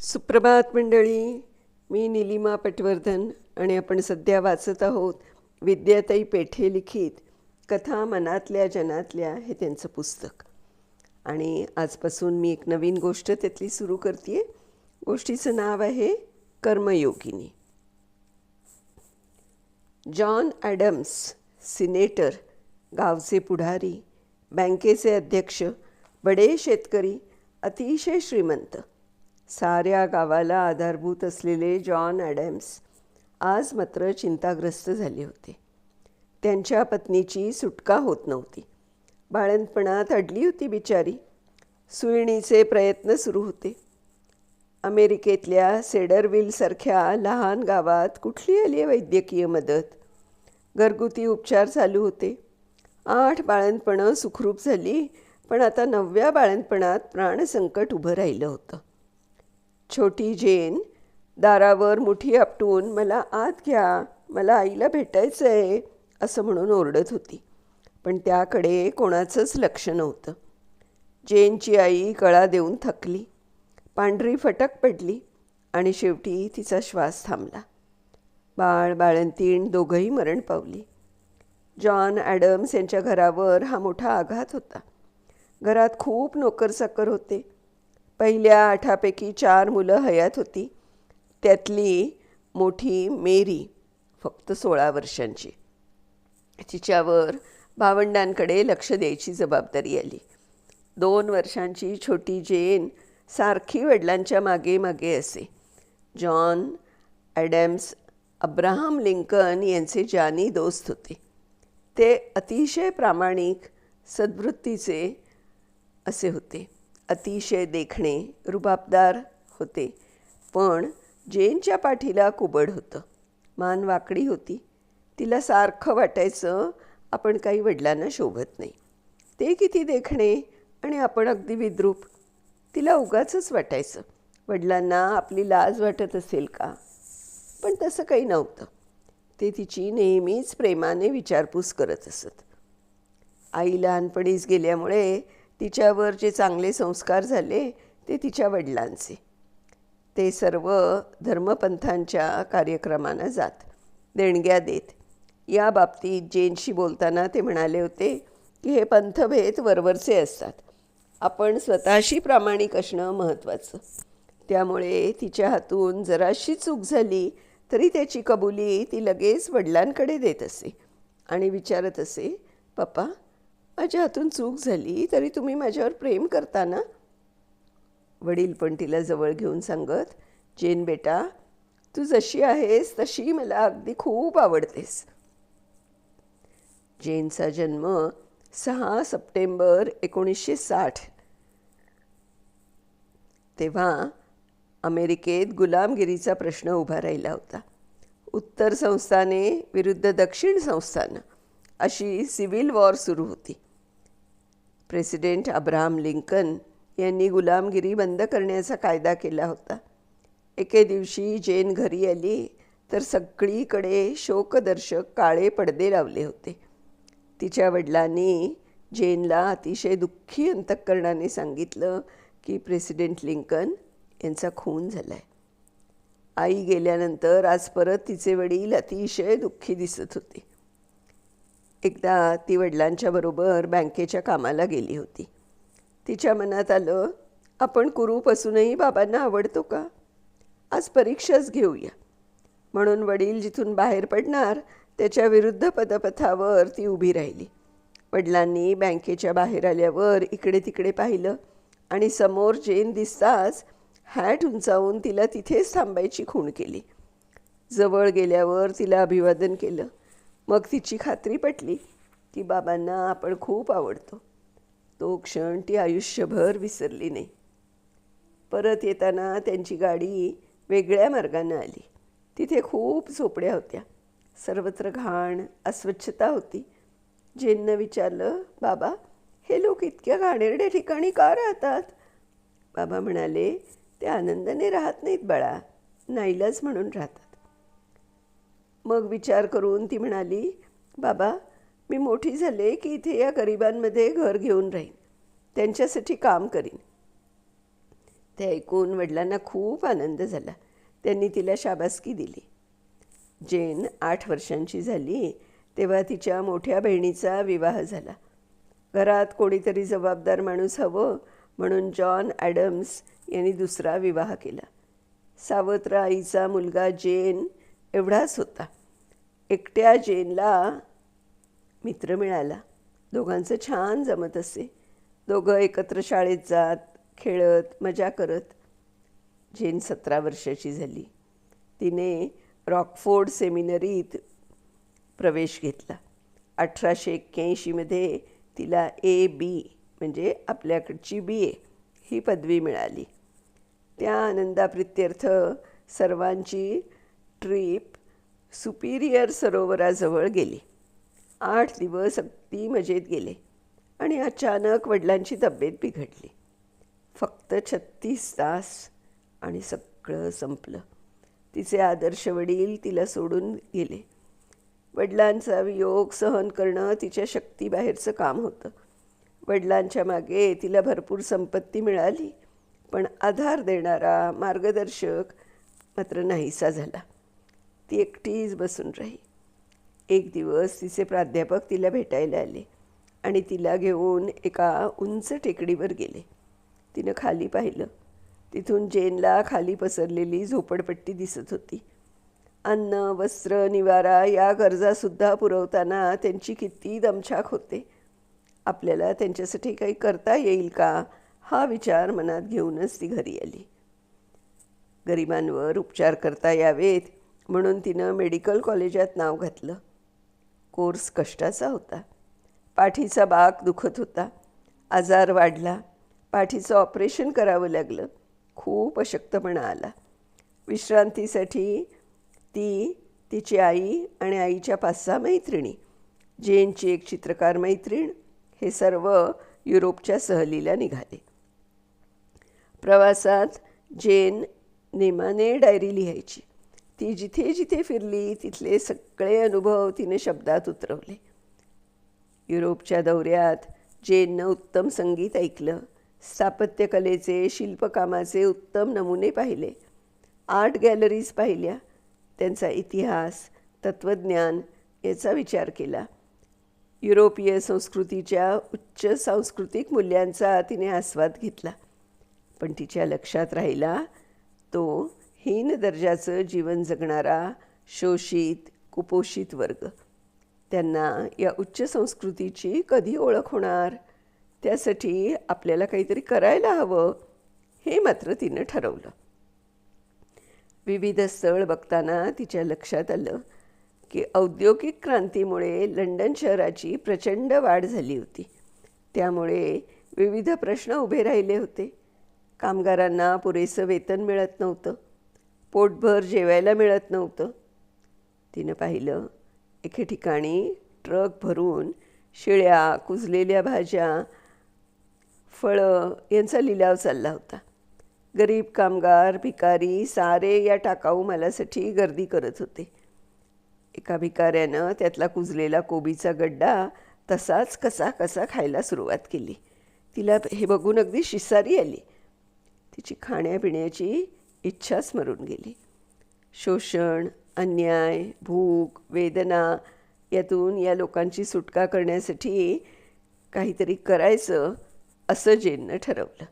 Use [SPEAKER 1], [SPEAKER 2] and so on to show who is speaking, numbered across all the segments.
[SPEAKER 1] सुप्रभात मंडळी मी निलिमा पटवर्धन आणि आपण सध्या वाचत आहोत विद्याताई पेठे लिखित कथा मनातल्या जनातल्या हे त्यांचं पुस्तक. आणि आजपासून मी एक नवीन गोष्ट त्यातली सुरू करते गोष्टीचं नाव आहे कर्मयोगिनी. जॉन ॲडम्स सिनेटर गावचे पुढारी बँकेचे अध्यक्ष बडे शेतकरी अतिशय श्रीमंत. साऱ्या गावाला आधारभूत असलेले जॉन ॲडम्स आज मात्र चिंताग्रस्त झाले होते. त्यांच्या पत्नीची सुटका होत नव्हती. बाळंतपणात अडली होती बिचारी. सुईणीचे प्रयत्न सुरू होते. अमेरिकेतल्या सेडरविलसारख्या लहान गावात कुठली आली आहे वैद्यकीय मदत? घरगुती उपचार चालू होते. आठ बाळंतपणं सुखरूप झाली पण आता नवव्या बाळंतपणात प्राणसंकट उभं राहिलं होतं. छोटी जेन दारावर मुठी आपटून मला आत घ्या मला आईला भेटायचं आहे असं म्हणून ओरडत होती. पण त्याकडे कोणाचंच लक्ष नव्हतं. जेनची आई कळा देऊन थकली. पांढरी फटक पडली आणि शेवटी तिचा श्वास थांबला. बाळ बाळंतीण दोघंही मरण पावली. जॉन ॲडम्स यांच्या घरावर हा मोठा आघात होता. घरात खूप नोकरसाकर होते. पहिल्या आठापैकी चार मुलं हयात होती. त्यातली मोठी मेरी फक्त सोळा वर्षांची. तिच्यावर भावंडांकडे लक्ष द्यायची जबाबदारी आली. दोन वर्षांची छोटी जेन सारखी वडिलांच्या मागे मागे असे. जॉन ॲडम्स अब्राहम लिंकन यांचे जानी दोस्त होते. ते अतिशय प्रामाणिक सद्वृत्तीचे असे होते. अतिशय देखणे रुबाबदार होते. पण जेनच्या पाठीला कुबड होतं. मान वाकडी होती. तिला सारखं वाटायचं आपण काही वडिलांना शोभत नाही. ते किती देखणे आणि आपण अगदी विद्रूप. तिला उगाचंच वाटायचं. वडिलांना आपली लाज वाटत असेल का? पण तसं काही नव्हतं. ते तिची नेहमीच प्रेमाने विचारपूस करत असत. आई लहानपणीच गेल्यामुळे तिच्यावर जे चांगले संस्कार झाले ते तिच्या वडिलांचे. ते सर्व धर्मपंथांच्या कार्यक्रमांना जात देणग्या देत. या बाबतीत जैनशी बोलताना ते म्हणाले होते की हे पंथभेद वरवरचे असतात. आपण स्वतःशी प्रामाणिक असणं महत्त्वाचं. त्यामुळे तिच्या हातून जराशी चूक झाली तरी त्याची कबुली ती लगेच वडिलांकडे देत असे आणि विचारत असे पप्पा माझ्या हातून चूक झाली तरी तुम्ही माझ्यावर प्रेम करता ना? वडील पण तिला जवळ घेऊन सांगत जेन बेटा तू जशी आहेस तशी मला अगदी खूप आवडतेस. जेनचा जन्म सहा सप्टेंबर एकोणीसशे साठ. तेव्हा अमेरिकेत गुलामगिरीचा प्रश्न उभा राहिला होता. उत्तर संस्थाने विरुद्ध दक्षिण संस्थानं अशी सिव्हिल वॉर सुरू होती. प्रेसिडेंट अब्राहम लिंकन यांनी गुलामगिरी बंद करण्याचा कायदा केला होता. एके दिवशी जेन घरी आली तर सगळीकडे शोकदर्शक काळे पडदे लावले होते. तिच्या वडिलांनी जेनला अतिशय दुःखी अंतःकरणाने सांगितलं की प्रेसिडेंट लिंकन यांचा खून झाला आहे आई गेल्यानंतर आज परत तिचे वडील अतिशय दुःखी दिसत होते. एकदा ती वडिलांच्या बरोबर बँकेच्या कामाला गेली होती. तिच्या मनात आलं आपण कुरूप असूनही बाबांना आवडतो का? आज परीक्षाच घेऊया. म्हणून वडील जिथून बाहेर पडणार त्याच्या विरुद्ध पदपथावर ती उभी राहिली. वडिलांनी बँकेच्या बाहेर आल्यावर इकडे तिकडे पाहिलं आणि समोर जेन दिसताच हॅट उंचावून तिला तिथेच थांबायची खूण केली. जवळ गेल्यावर तिला अभिवादन केलं. मग तिची खात्री पटली की बाबांना आपण खूप आवडतो. तो क्षण ती आयुष्यभर विसरली नाही. परत येताना त्यांची गाडी वेगळ्या मार्गानं आली. तिथे खूप झोपड्या होत्या. सर्वत्र घाण अस्वच्छता होती. जेंना विचारलं बाबा हे लोक इतक्या घाणेरड्या ठिकाणी का राहतात? बाबा म्हणाले ते आनंदाने राहत नाहीत बाळा. नाईलाज म्हणून राहतात. मग विचार करून ती म्हणाली बाबा मी मोठी झाले की इथे या गरिबांमध्ये घर घेऊन राहीन. त्यांच्यासाठी काम करीन. ते ऐकून वडिलांना खूप आनंद झाला. त्यांनी तिला शाबासकी दिली. जेन आठ वर्षांची झाली तेव्हा तिच्या मोठ्या बहिणीचा विवाह झाला. घरात कोणीतरी जबाबदार माणूस हवं म्हणून जॉन ॲडम्स यांनी दुसरा विवाह केला. सावत्र आईचा मुलगा जेन एवढाच होता. एकट्या जेनला मित्र मिळाला. दोघांचं छान जमत असे. दोघं एकत्र शाळेत जात खेळत मजा करत. जेन सतरा वर्षाची झाली. तिने रॉकफोर्ड सेमिनरीत प्रवेश घेतला. अठराशे एक्क्याऐंशीमध्ये तिला ए बी म्हणजे आपल्याकडची बी ए ही पदवी मिळाली. त्या आनंदाप्रित्यर्थ सर्वांची ट्रीप सुपिरियर सरोवराजवळ गेली. आठ दिवस अगदी मजेत गेले आणि अचानक वडिलांची तब्येत बिघडली. फक्त छत्तीस तास आणि सगळं संपलं. तिचे आदर्श वडील तिला सोडून गेले. वडिलांचा वियोग सहन करणं तिच्या शक्तीबाहेरचं काम होतं. वडिलांच्या मागे तिला भरपूर संपत्ती मिळाली पण आधार देणारा मार्गदर्शक मात्र नाहीसा झाला. ती एकटीच बसून राही. एक दिवस तिचे प्राध्यापक तिला भेटायला आले आणि तिला घेऊन एका उंच टेकडीवर गेले. तिनं खाली पाहिलं. तिथून जेनला खाली पसरलेली झोपडपट्टी दिसत होती. अन्न वस्त्र निवारा या गरजासुद्धा पुरवताना त्यांची किती दमछाक होते. आपल्याला त्यांच्यासाठी काही करता येईल का? हा विचार मनात घेऊनच ती घरी आली. गरिबांवर उपचार करता यावेत म्हणून तिनं मेडिकल कॉलेजात नाव घातलं. कोर्स कष्टाचा होता. पाठीचा बाक दुखत होता. आजार वाढला. पाठीचं ऑपरेशन करावं लागलं. खूप अशक्तपणा आला. विश्रांतीसाठी ती तिची आई आणि आईच्या पाच सहा मैत्रिणी जेनची एक चित्रकार मैत्रीण हे सर्व युरोपच्या सहलीला निघाले. प्रवासात जेन नेमाने डायरी लिहायची. ती जिथे जिथे फिरली. तिथले सगळे अनुभव तिने शब्दात उतरवले. युरोपच्या दौऱ्यात जेननं उत्तम संगीत ऐकलं. स्थापत्यकलेचे शिल्पकामाचे उत्तम नमुने पाहिले. आर्ट गॅलरीज पाहिल्या. त्यांचा इतिहास तत्त्वज्ञान याचा विचार केला. युरोपीय संस्कृतीच्या उच्च सांस्कृतिक मूल्यांचा तिने आस्वाद घेतला. पण तिच्या लक्षात राहिला तो हीन दर्जाचं जीवन जगणारा शोषित कुपोषित वर्ग. त्यांना या उच्च संस्कृतीची कधी ओळख होणार? त्यासाठी आपल्याला काहीतरी करायला हवं हे मात्र तिनं ठरवलं. विविध स्थळ बघताना तिच्या लक्षात आलं की औद्योगिक क्रांतीमुळे लंडन शहराची प्रचंड वाढ झाली होती. त्यामुळे विविध प्रश्न उभे राहिले होते. कामगारांना पुरेसं वेतन मिळत नव्हतं. पोटभर जेवायला मिळत नव्हतं. तिनं पाहिलं एके ठिकाणी ट्रक भरून शिळ्या कुजलेल्या भाज्या फळं यांचा लिलाव चालला होता. गरीब कामगार भिकारी सारे या टाकाऊ मालासाठी गर्दी करत होते. एका भिकाऱ्यानं त्यातला कुजलेला कोबीचा गड्डा तसाच कसा कसा खायला सुरुवात केली. तिला हे बघून अगदी शिसारी आली. तिची खाण्यापिण्याची इच्छाच मरून गेली. शोषण अन्याय भूक वेदना यातून या लोकांची सुटका करण्यासाठी काहीतरी करायचं असं जेननं ठरवलं.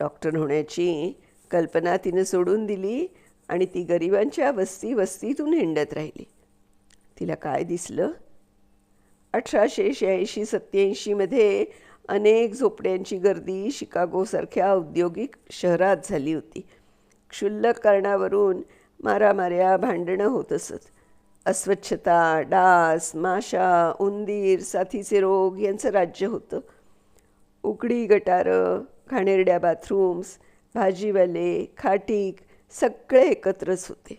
[SPEAKER 1] डॉक्टर होण्याची कल्पना तिनं सोडून दिली आणि ती गरिबांच्या वस्ती वस्तीतून हिंडत राहिली. तिला काय दिसलं? अठराशे शहाऐंशी सत्याऐंशीमध्ये अनेक झोपड्यांची गर्दी शिकागोसारख्या औद्योगिक शहरात झाली होती. क्षुल्लक कारणावरून मारामाऱ्या भांडणं होत असत. अस्वच्छता डास माशा उंदीर साथीचे रोग यांचं राज्य होतं. उकडी गटारं घाणेरड्या बाथरूम्स भाजीवाले खाटीक सगळे एकत्रच होते.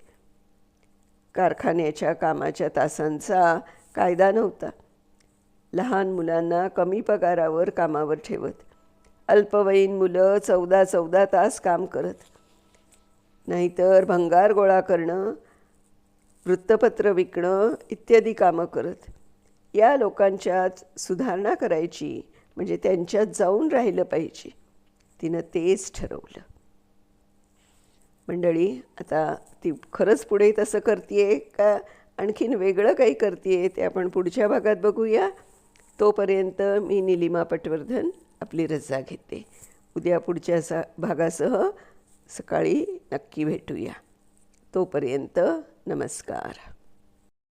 [SPEAKER 1] कारखान्याच्या कामाच्या तासांचा कायदा नव्हता. लहान मुलांना कमी पगारावर कामावर ठेवत. अल्पवयीन मुलं चौदा चौदा तास काम करत. नाहीतर भंगार गोळा करणं वृत्तपत्र विकणं इत्यादी कामं करत. या लोकांच्यात सुधारणा करायची म्हणजे त्यांच्यात जाऊन राहिलं पाहिजे. तिनं तेच ठरवलं. मंडळी आता ती खरंच पुढे तसं करते का? आणखीन वेगळं काही करते ते आपण पुढच्या भागात बघूया. तोपर्यंत मी निलिमा पटवर्धन आपली रजा घेते. उद्या पुढच्या सा भागासह सकाळी नक्की भेटूया. तोपर्यंत नमस्कार.